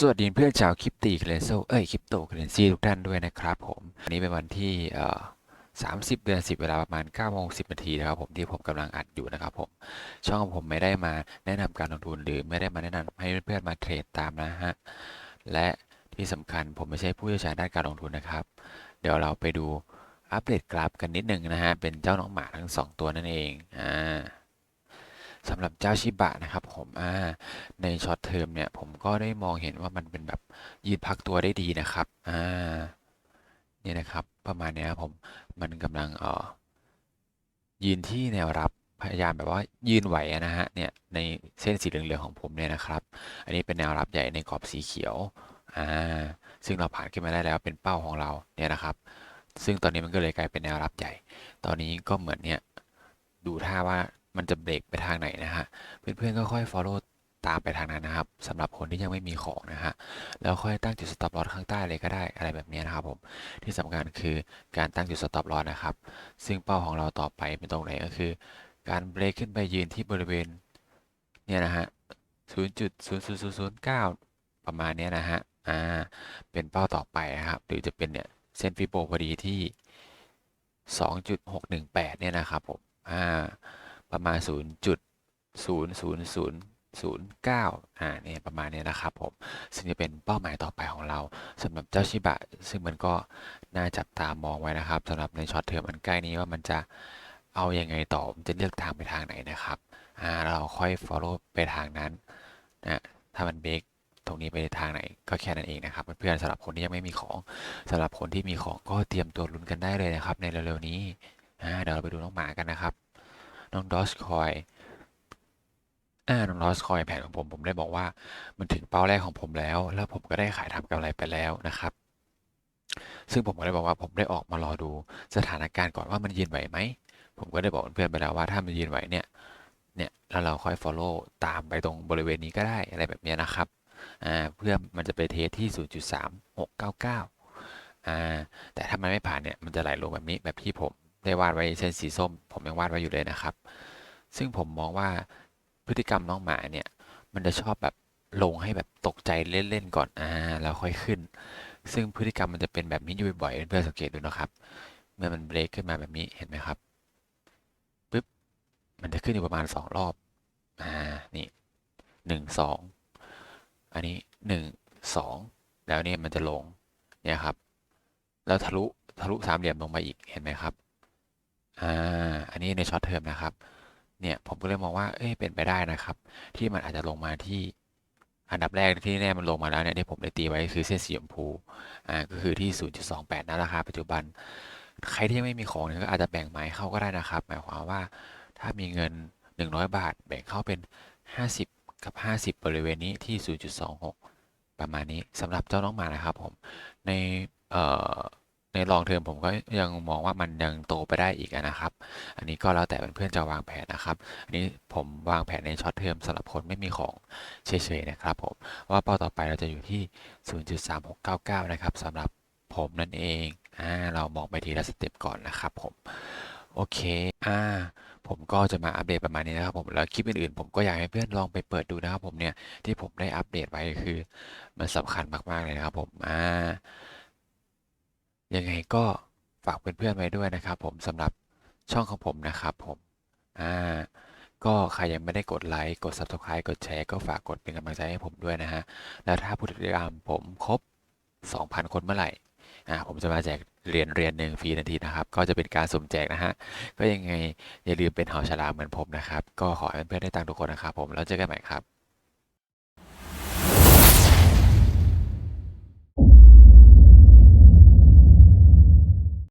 สวัสดีเพื่อนชาวคริปตีเคเลนโซเอ้ยคริปโตเคเลนซีทุกท่านด้วยนะครับผมวันนี้เป็นวันที่เอ่อ30เดือน10เวลาประมาณ9โมง10นาทีนะครับผมที่ผมกำลังอัดอยู่นะครับผมช่องของผมไม่ได้มาแนะนำการลงทุนหรือไม่ได้มาแนะนำให้เพื่อนๆมาเทรดตามนะฮะและที่สำคัญผมไม่ใช่ผู้เชี่ยวชาญด้านการลงทุนนะครับ เดี๋ยวเราไปดูอัปเดตกราฟกันนิดนึงนะฮะเป็นเจ้าน้องหมาทั้งสองตัวนั่นเองอ่า สำหรับเจ้าชิบะนะครับผมอ่าในช็อตเทอมเนี่ยผมก็ได้มองเห็นว่ามันเป็นแบบยืนพักตัวได้ดีนะครับอ่าเนี่ยนะครับประมาณเนี้ยครับผมมันกำลังเอ่อยืนที่แนวรับพยายามแบบว่ายืนไหวนะฮะเนี่ยในเส้นสีเหลืองๆของผมเนี่ยนะครับ อันนี้เป็นแนวรับใหญ่ในกรอบสีเขียวอ่าซึ่งเราผ่านขึ้นมาได้แล้วเป็นเป้าของเราเนี่ยนะครับ ซึ่งตอนนี้มันก็เลยกลายเป็นแนวรับใหญ่ ตอนนี้ก็เหมือนเนี่ยดูท่าว่า มันจะเบรกไปทางไหนนะฮะ เพื่อนๆก็ค่อย follow ตามไปทางนั้นนะครับสำหรับคนที่ยังไม่มีของนะฮะ แล้วค่อยตั้งจุด stop loss ข้างใต้เลยก็ได้อะไรแบบนี้นะครับผมที่สำคัญคือการตั้งจุด stop loss นะครับ ซึ่งเป้าของเราต่อไปเป็นตรงไหนก็คือ การเบรกขึ้นไปยืนที่บริเวณเนี่ยนะฮะ0.00009 ประมาณเนี้ยนะฮะอ่าเป็นเป้าต่อไปนะครับหรือจะเป็นเนี่ยเส้นฟิโบพอดีที่ 2.618 เนี่ยนะครับผมอ่า ประมาณ 0.00009 อ่าเนี่ยประมาณเนี้ยนะครับผม ซึ่งจะเป็นเป้าหมายต่อไปของเราสำหรับเจ้าชิบะ ซึ่งมันก็น่าจับตามองไว้นะครับสำหรับในช็อตเทอมอันใกล้นี้ว่ามันจะเอาอยังไงต่อมันจะเลือกทางไปทางไหนนะครับอ่าเราค่อย follow ไปทางนั้นนะถ้ามันเบรกตรงนี้ไปทางไหนก็แค่นั้นเองนะครับเพื่อนๆสำหรับคนที่ยังไม่มีของสำหรับคนที่มีของก็เตรียมตัวลุ้นกันได้เลยนะครับ ในเร็วๆนี้อ่าเดี๋ยวเราไปดูน้องหมากันนะครับ น้องดอสคอยอ่าน้องดอสคอยแผนของผมผมได้บอกว่า มันถึงเป้าแรกของผมแล้ว แล้วผมก็ได้ขายทำกำไรไปแล้วนะครับ ซึ่งผมก็ได้บอกว่าผมได้ออกมารอดูสถานการณ์ก่อนว่ามันยืนไหวไหม ผมก็ได้บอกเพื่อนไปแล้วว่าถ้ามันยืนไหวเนี่ย เนี่ยแล้วเราค่อย follow ตามไปตรงบริเวณนี้ก็ได้อะไรแบบนี้นะครับ อ่า เพื่อมันจะไปเทสที่ 0.3699 อ่า แต่ถ้ามันไม่ผ่านเนี่ย มันจะไหลลงแบบนี้แบบที่ผม ได้วาดไว้เส้นสีส้ม ผมยังวาดไว้อยู่เลยนะครับ ซึ่งผมมองว่าพฤติกรรมน้องหมาเนี่ย มันจะชอบแบบลงให้แบบตกใจเล่นๆก่อนอ่าแล้วค่อยขึ้น ซึ่งพฤติกรรมมันจะเป็นแบบนี้อยู่บ่อยๆเพื่อนสังเกตดูนะครับ เมื่อมันเบรกขึ้นมาแบบนี้เห็นไหมครับปึ๊บมันจะขึ้นอยู่ประมาณสองรอบอ่านี่หนึ่งสองอันนี้หนึ่งสองแล้วเนี่ยมันจะลงเนี่ยครับ แล้วทะลุทะลุสามเหลี่ยมลงมาอีกเห็นไหมครับ อ่าอันนี้ในช็อตเทอมนะครับ เนี่ยผมก็เลยมองว่าเอ้ยเป็นไปได้นะครับ ที่มันอาจจะลงมาที่อันดับแรกที่แน่มันลงมาแล้วเนี่ยที่ผมได้ตีไว้คือเส้นสีชมพูอ่าก็คือที่ 0.28นั่นราคาปัจจุบัน ใครที่ยังไม่มีของเนี่ยก็อาจจะแบ่งไม้เข้าก็ได้นะครับ หมายความว่าถ้ามีเงิน 100 บาท แบ่งเข้าเป็น 50 กับ 50 บริเวณนี้ที่ 0.26 ประมาณนี้สำหรับเจ้าน้องหมานะครับผมในเอ่อ ในลองเทอมผมก็ยังมองว่ามันยังโตไปได้อีกนะครับ อันนี้ก็แล้วแต่เพื่อนๆจะวางแผนนะครับ อันนี้ผมวางแผนในช็อตเทอมสำหรับคนไม่มีของเฉยๆนะครับผมว่าเป้าต่อไปเราจะอยู่ที่ 0.3699 นะครับสำหรับผมนั่นเองอ่าเรามองไปทีละสเต็ปก่อนนะครับผมโอเค อ่า ผมก็จะมาอัปเดตประมาณนี้นะครับผม แล้วคลิปอื่นๆ ผมก็อยากให้เพื่อนลองไปเปิดดูนะครับผมเนี่ย ที่ผมได้อัปเดตไว้คือ มันสำคัญมากๆเลยนะครับผม อ่า ยังไงก็ฝากเพื่อนๆไว้ด้วยนะครับ ผมสำหรับช่องของผมนะครับผม อ่า ก็ใครยังไม่ได้กดไลค์ กด Subscribe กดแชร์ ก็ฝากกดเป็นกำลังใจให้ผมด้วยนะฮะ แล้วถ้าผู้ติดตามผมครบ 2,000 คนเมื่อไหร่ อ่า ผมจะมาแจกเหรียญเหรียญหนึ่งฟรีทันทีนะครับ ก็จะเป็นการสุ่มแจกนะฮะ ก็ยังไงอย่าลืมเป็นหอฉลามเหมือนผมนะครับ ก็ขอให้เพื่อนๆได้ตังทุกคนนะครับผม แล้วเจอกันใหม่ครับ